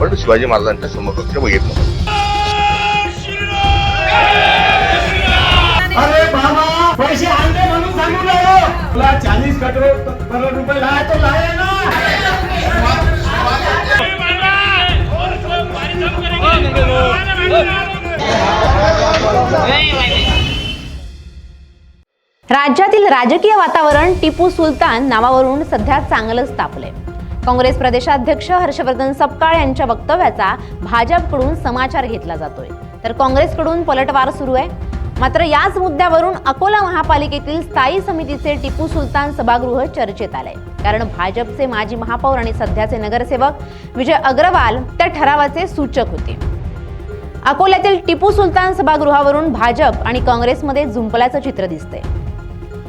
पण शिवाजी महाराजांच्या समकक्ष बघितलं. अरे बाबा पैसे आणले म्हणून सांगू नये तुला चाळीस करोड रुपये लाय तो लाय ना. राज्यातील राजकीय वातावरण टिपू सुलतान नावावरून सध्या चांगलंच तापलंय. काँग्रेस प्रदेशाध्यक्ष हर्षवर्धन सपकाळ यांच्या वक्तव्याचा भाजपकडून समाचार घेतला जातोय. तर काँग्रेसकडून पलटवार सुरू आहे. मात्र याच मुद्द्यावरून अकोला महापालिकेतील स्थायी समितीचे टिपू सुलतान सभागृह चर्चेत आले कारण भाजपचे माजी महापौर आणि सध्याचे नगरसेवक विजय अग्रवाल त्या ठरावाचे सूचक होते. अकोल्यातील टिपू सुलतान सभागृहावरून भाजप आणि काँग्रेसमध्ये झुंपल्याचं चित्र दिसतंय.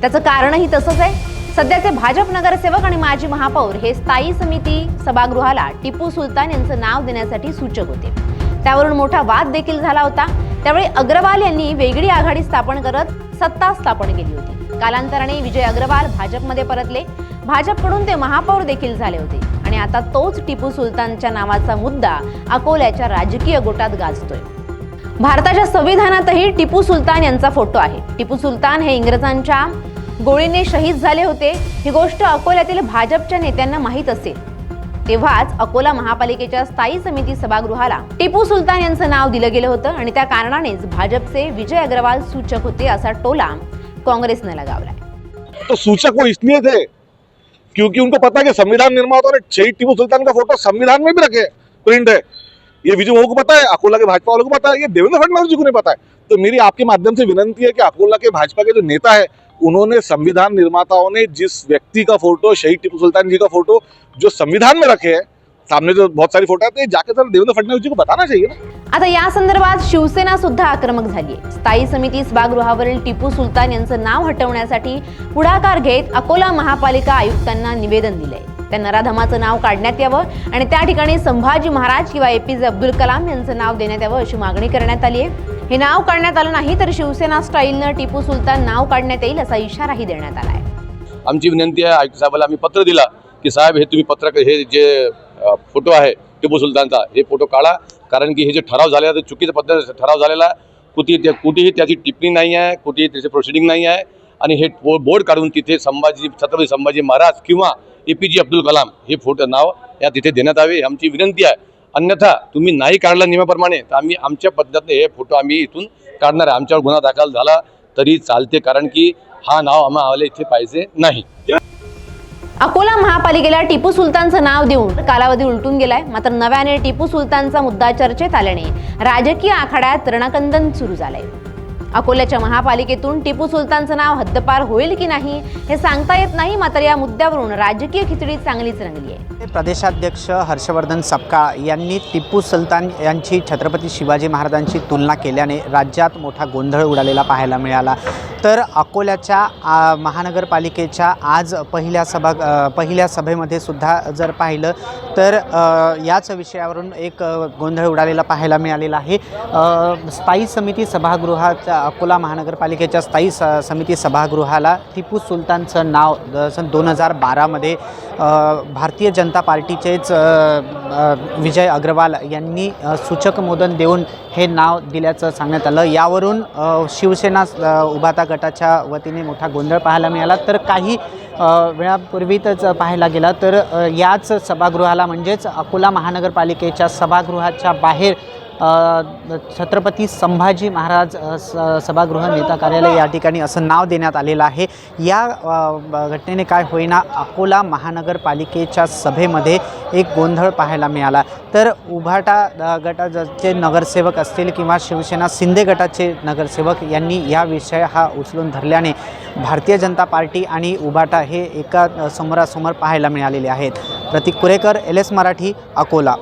त्याचं कारणही तसंच आहे. सध्याचे भाजप नगरसेवक आणि माजी महापौर हे स्थायी समिती सभागृहाला टिपू सुलतान यांचं नाव देण्यासाठी सूचक होते. त्यावरून मोठा वाद देखील झाला होता. त्यावेळी अग्रवाल यांनी वेगळी आघाडी स्थापन करत सत्ता स्थापन केली होती. कालांतराने विजय अग्रवाल भाजपमध्ये परतले. भाजपकडून ते महापौर देखील झाले होते. आणि आता तोच टिपू सुलतानच्या नावाचा मुद्दा अकोल्याच्या राजकीय गोटात गाजतोय. भारताच्या संविधानातही टिपू सुलतान यांचा फोटो आहे. टिपू सुलतान हे इंग्रजांच्या गोळीने शहीद झाले होते. ही गोष्ट अकोल्यातील भाजपच्या नेत्यांना माहीत असेल. तेव्हाच अकोला महापालिकेच्या स्थायी समिती सभागृहाला टिपू सुलतान यांचं नाव दिलं गेलं होतं आणि त्या कारणानेच भाजपचे विजय अग्रवाल सूचक होते असा टोला काँग्रेसने लगावलाय तो सूचक वो इसलिए थे क्योंकि उनको पता है कि संविधान निर्माता ने शहीद टीपू सुल्तान का फोटो संविधान में भी रखे प्रिंट है। ये विजय को पता है अकोला के भाजपा वालों को पता है ये देवेंद्र फडणवीस जी को नहीं पता है। तो मेरी आपके माध्यम से विनंती है कि अकोला के भाजपा के जो नेता है उन्होंने संविधान निर्माताओं ने जिस व्यक्ति का फोटो शहीद टीपू सुल्तान जी का फोटो जो संविधान में रखे है सामने जो बहुत सारी फोटो आते हैं जाके सर देवेंद्र फडणवीस जी को बताना चाहिए ना। आता या संदर्भात शिवसेना सुद्धा आक्रमक झाली आहे. स्थायी समिती सभागृहावरील टिपू सुलतान यांचं नाव हटवण्यासाठी पुढाकार घेत अकोला महापालिका आयुक्तांना निवेदन दिलंय. त्या नराधमाचं नाव काढण्यात यावं आणि त्या ठिकाणी संभाजी महाराज किंवा एपीजे अब्दुल कलाम यांचं नाव देण्यात यावं अशी मागणी करण्यात आली आहे. हे नाव काढण्यात आलं नाही तर शिवसेना स्टाईलनं टिपू सुलतान नाव काढण्यात येईल असा इशाराही देण्यात आला आहे आमची विनंती आहे आयुक्त साहेबाला आम्ही पत्र दिला की साहेब हे तुम्ही पत्रक हे जे फोटो आहे टिपू सुलतानचा हे फोटो काढा. कारण की हे जे ठराव झाले ते चुकीच्या पद्धतीने ठराव झालेला आहे. कुठे त्या कुठेही त्याची टिप्पणी नाही आहे कुठेही त्याची प्रोसिडिंग नाही आहे. आणि हे बो- बोर्ड काढून तिथे संभाजी छत्रपती संभाजी महाराज किंवा ए पी जे अब्दुल कलाम हे फोटो नाव या तिथे देण्यात यावे आमची विनंती आहे. अन्यथा तुम्ही नाही काढला नियमाप्रमाणे तर आम्ही आमच्या पद्धतीने हे फोटो आम्ही इथून काढणार आहे. आमच्यावर गुन्हा दाखल झाला तरी चालते कारण की हा नाव आम्हाला इथे पाहिजे नाही. अकोला महापालिकेला टिपू सुलतानचं नाव देऊन कालावधी उलटून गेलाय. मात्र नव्याने टिपू सुलतानचा मुद्दा चर्चेत आल्याने राजकीय आखाड्यात रणकंदन सुरू झालंय. अकोल्याच्या महापालिकेतून टिपू सुलतानचं नाव हद्दपार होईल की नाही हे सांगता येत नाही मात्र या मुद्द्यावरून राजकीय खिचडी चांगलीच रंगली आहे. प्रदेशाध्यक्ष हर्षवर्धन सपकाळ यांनी टिपू सुलतान यांची छत्रपती शिवाजी महाराजांची तुलना केल्याने राज्यात मोठा गोंधळ उडालेला पाहायला मिळाला. तर अकोल्याच्या आ, महानगरपालिकेच्या आज पहिल्या सभा पहिल्या सभेमध्ये सुद्धा जर पाहिलं तर याच विषयावरून एक गोंधळ उडालेला पाहायला मिळालेला आहे. स्थायी समिती सभागृहाच्या अकोला महानगरपालिकेच्या स्थायी स समिती सभागृहाला टिपू सुलतानचं नाव द- सन दोन हजार बारामध्ये भारतीय जनता पार्टीचेच विजय अग्रवाल यांनी सूचक मोदन देऊन हे नाव दिल्याचं सांगण्यात आलं. यावरून शिवसेना उभाता गटाच्या वतीने मोठा गोंधळ पाहायला मिळाला. तर काही वेळापूर्वीतच पाहायला गेला तर याच सभागृहाला म्हणजेच अकोला महानगरपालिकेच्या सभागृहाच्या बाहेर छत्रपती संभाजी महाराज स- सभागृह नेता कार्यालय या ठिकाणी असं नाव देण्यात आलेलं आहे. या घटनेने काय होईना अकोला महानगरपालिकेच्या सभेमध्ये एक गोंधळ पाहायला मिळाला. तर उभाटा गटाचे नगरसेवक असतील किंवा शिवसेना शिंदे गटाचे नगरसेवक यांनी या विषय हा उचलून धरल्याने भारतीय जनता पार्टी आणि उभाटा हे एका समोरासमोर पाहायला मिळालेले आहेत. Prateek Kurekar L S Marathi Akola.